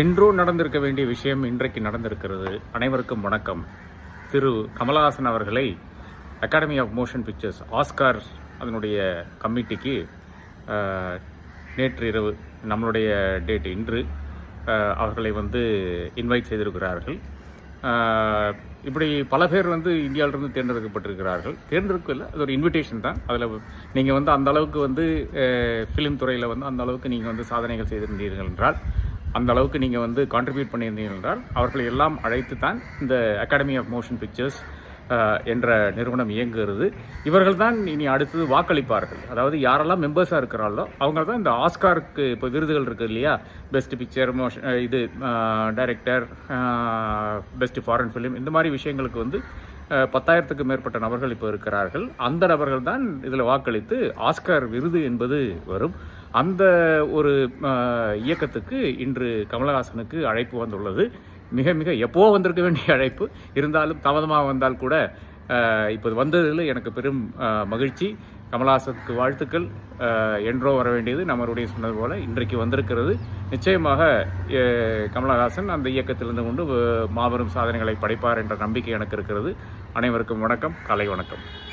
என்றோ நடந்திருக்க வேண்டிய விஷயம் இன்றைக்கு நடந்திருக்கிறது. அனைவருக்கும் வணக்கம். திரு கமலஹாசன் அவர்களை Academy of Motion Pictures Oscar அதனுடைய கமிட்டிக்கு நேற்று இரவு நம்மளுடைய டேட் இன்று அவர்களை வந்து இன்வைட் செய்திருக்கிறார்கள். இப்படி பல பேர் வந்து இந்தியாவிலிருந்து தேர்ந்தெடுக்கப்பட்டிருக்கிறார்கள். தேர்ந்தெடுக்கல அது ஒரு இன்விடேஷன் தான். அதில் நீங்கள் வந்து அந்த அளவுக்கு வந்து ஃபிலிம் துறையில் வந்து அந்த அளவுக்கு நீங்கள் வந்து சாதனைகள் செய்திருந்தீர்கள் என்றால் அந்த அளவுக்கு நீங்கள் வந்து கான்ட்ரிபியூட் பண்ணியிருந்தீர்கள் என்றால் அவர்களை எல்லாம் அழைத்து தான் இந்த அகாடமி ஆஃப் மோஷன் பிக்சர்ஸ் என்ற நிறுவனம் இயங்குகிறது. இவர்கள் தான் இனி அடுத்தது வாக்களிப்பார்கள். அதாவது யாரெல்லாம் மெம்பர்ஸாக இருக்கிறாங்களோ அவங்க தான் இந்த ஆஸ்காருக்கு இப்போ விருதுகள் இருக்குது இல்லையா? பெஸ்ட் பிக்சர் மோஷன் இது டைரக்டர் பெஸ்ட் ஃபாரின் ஃபிலிம் இந்த மாதிரி விஷயங்களுக்கு வந்து பத்தாயிரத்துக்கு மேற்பட்ட நபர்கள் இப்போ இருக்கிறார்கள். அந்த நபர்கள் தான் இதில் வாக்களித்து ஆஸ்கார் விருது என்பது வரும். அந்த ஒரு இயக்கத்துக்கு இன்று கமலஹாசனுக்கு அழைப்பு வந்துள்ளது. மிக மிக எப்போ வந்திருக்க வேண்டிய அழைப்பு? இருந்தாலும் தாமதமாக வந்தால் கூட இப்போது வந்ததில் எனக்கு பெரும் மகிழ்ச்சி. கமலஹாசனுக்கு வாழ்த்துக்கள். என்றோ வர வேண்டியது நம்மளுடைய சொன்னது போல் இன்றைக்கு வந்திருக்கிறது. நிச்சயமாக கமலஹாசன் அந்த இயக்கத்திலிருந்து கொண்டு மாபெரும் சாதனைகளை படைப்பார் என்ற நம்பிக்கை எனக்கு இருக்கிறது. அனைவருக்கும் வணக்கம். காலை வணக்கம்.